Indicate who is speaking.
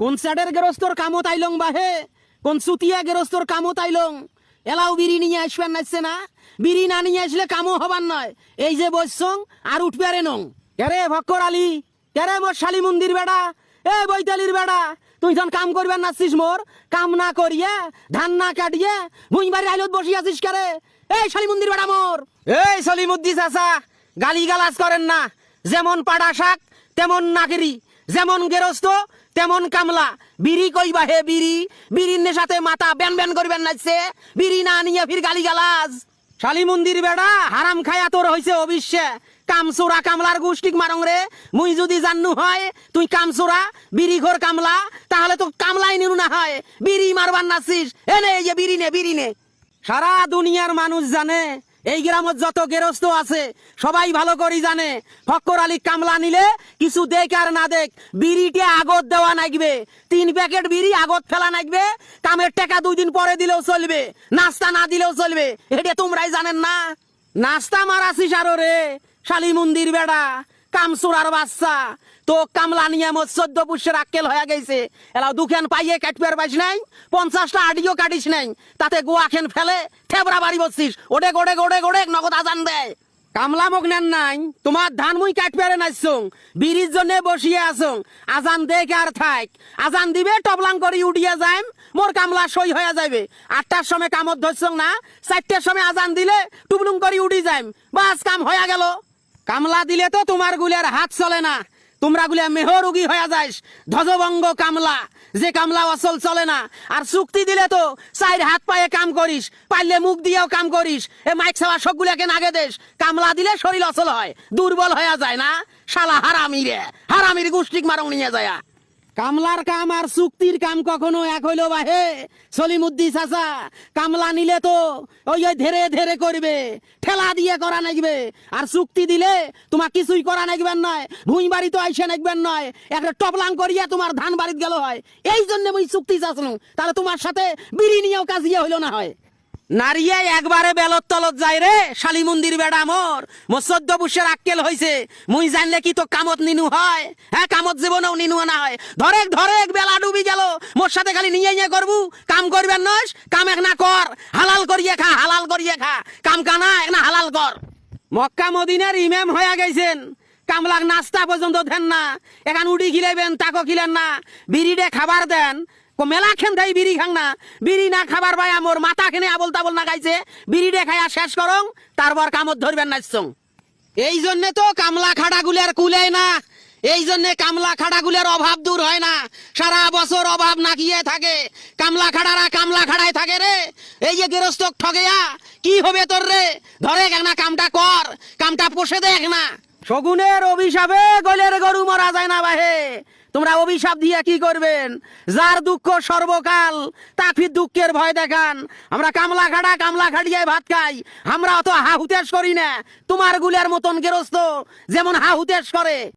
Speaker 1: কোন স্যাডের গেরস্তর কামত আইলং বাহে? কোন সুতিয়া গেরস্তর কামত আইলং এলাও বিড়ি নিয়ে আসবেন নাচছে না বিড়ি না নিয়ে আসলে কামও হবার নয়। এই যে বসছং আর উঠবে আরে নং। কেরে ভক্কর আলী? কেরে মোর শালি মন্দির বেড়া? এ বৈতালির বেড়া। তুই যখন কাম করবেন নাচছিস মোর, কাম না করিয়ে, ধান না কাটিয়ে, ভুঁই বাড়ি আইলত বসি আছিস কারে এই শালি মন্দির বেড়া মোর। এই সলিমুদ্দি চাচা গালি গালাজ করেন না। যেমন পাড়া শাক, তেমন নাকেরি যেমন গেরস্ত, তেমন কামলা। বিড়ি কইবা হে বিড়ি? বিড়ির নেশাতে মাথা ব্যান ব্যান করবেন নাচছে বিড়ি না নিয়ে ফির গালি গালাজ শালি মন্দির বেড়া, হারাম খায়া তোর হইছে অবিশ্বে। কামচোরা কামলার গোষ্ঠীক মারং রে। মুই যদি জান্নু হয়, তুই কামচোরা বিড়ি ঘর কামলা, তাহলে তো কামলাই নিনু না হয়। বিড়ি মারবার নাচিস। এনে এই বিড়ি নে বিড়ি নে। সারা দুনিয়ার মানুষ জানে এই গ্রামত যত গেরস্ত আছে, সবাই ভালো করে জানে। ফক্কর আলী কামলা নিলে কিছু দেখ আর না দেখ বিড়িটে আগত দেওয়া নাগবে। তিন প্যাকেট বিড়ি আগত ফেলা নাগবে, কামের টাকা দুই দিন পরে দিলেও চলবে, নাস্তা না দিলেও চলবে। এটা তোমরাই জানেন না? নাস্তা মারাছিস আরও রে শালি মন্দির বেড়া। কামসুরার বাচ্চা। তো কামলা নিয়ে মোট চোদ্দ পুষ্যের আক্কেল হয়ে গেছে। এলাও দুখান পাইয়ে কাটপের পাইস নাই, পঞ্চাশটা আডিও কাটিস নাই। তাতে গোয়া খেন ফেলে থেবরা বাড়ি বসছিস। ওডে গোড়ে গোড়ে গোড়ে নগদ আজান দেয় কামলা মোক নেন নাই, তোমার ধান মুই কাটপেরে নাচছং বিড়ির জন্য বসিয়ে আসং আজান দেখ আর থাক আজান দিবে, টবলাং করি উঠিয়ে যাইম। মোর কামলা সই হয়ে যাবে আটটার সময় কামত ধরছং না, চারটার সময় আজান দিলে টুবলুং করি উঠি যাইম। বাস কাম হয়ে গেল। কামলা দিলে তো তোমার গুলিয়ার হাত চলে না। তোমরা গুলিয়া মেহরুগী হয়ে যাইস ধ্বজবঙ্গ কামলা। যে কামলা অসল চলে না। আর চুক্তি দিলে তো চাইর হাত পায়ে কাম করিস পাইলে মুখ দিয়েও কাম করিস এ মাইক সাওয়া সবগুলাকে নাগে দেশ কামলা দিলে শরীর অসল হয়। দুর্বল হয়ে যায় না। শালা হারামিরে হারামির গুষ্টিক মারং নিয়ে যায় কামলার কাম আর চুক্তির কাম কখনো এক হইল বাহে সলিমুদ্দি চাচা। কামলা নিলে তো ওই ওই ধেরে ধেরে করবে, ঠেলা দিয়ে করা নাগবে। আর চুক্তি দিলে তোমার কিছুই করা নাগবেন নয়, ভুঁই বাড়ি তো আইসে নাগবেন নয়, একটা টপলাং করিয়া তোমার ধান বাড়িতে গেল হয়। এই জন্য মুই চুক্তি চাচ্নু তাহলে তোমার সাথে বিড়ি নিয়েও কাজিয়া হইল না হয়। নারিয়ে একবারে বেলত তলত যায় রে, শালি মন্দির বেড়া মোর। চোদ্দ পুষের আক্কেল হইছে, মুই জানলে কি তো কামত নিনু হয়? হ্যাঁ কামত জীবনেও নিনু না হয়। ধরেক ধরেক, বেলা ডুবি গেল। মোর সাথে খালি নিয়ে নিয়ে করবু। কাম করবেন নস, কাম এক না কর। হালাল করিয়ে খা, হালাল করিয়ে খা। কাম কানা এক না হালাল কর। মক্কা মদিনার ইমাম হয়ে গেছেন। কামলাক নাস্তা পর্যন্ত দেন না। এখান উডি খিলাইবেন, তাকো খিলেন না। বিড়িডে খাবার দেন। মেলা খেন দেয় বিড়ি খাং না। বিড়ি না খাবার ভাই আমর মাথা খেনে আবল তাবল না গাইছে বিড়িডে খাইয়া শেষ করং, তারপর কামত ধরবেন নাচছং। এই জন্যে তো কামলা খাড়াগুলের কুলেয় না। এই জন্যে কামলা খাড়াগুলের অভাব দূর হয় না। সারা বছর অভাব নাকিয়ে থাকে। কামলা খাড়ারা কামলা খাড়ায় থাকে রে। এই যে গেরস্তক ঠগেয়া, কি হবে তোর রে? ধরে না কামটা কর, কামটা পোষে দেখ না। শগুনের অভিশাপে গলের গরু মরা যায় না বাহে। তোমরা অভিশাপ দিয়ে কি করবেন? যার দুঃখ সর্বকাল তাকে দুঃখের ভয় দেখান। আমরা কামলা খাটা কামলা খাটিয়ায় ভাত খাই। আমরা অত হাহুতেশ করি না। তোমার গুলের মতন গেরস্ত, যেমন হাহুতেশ করে।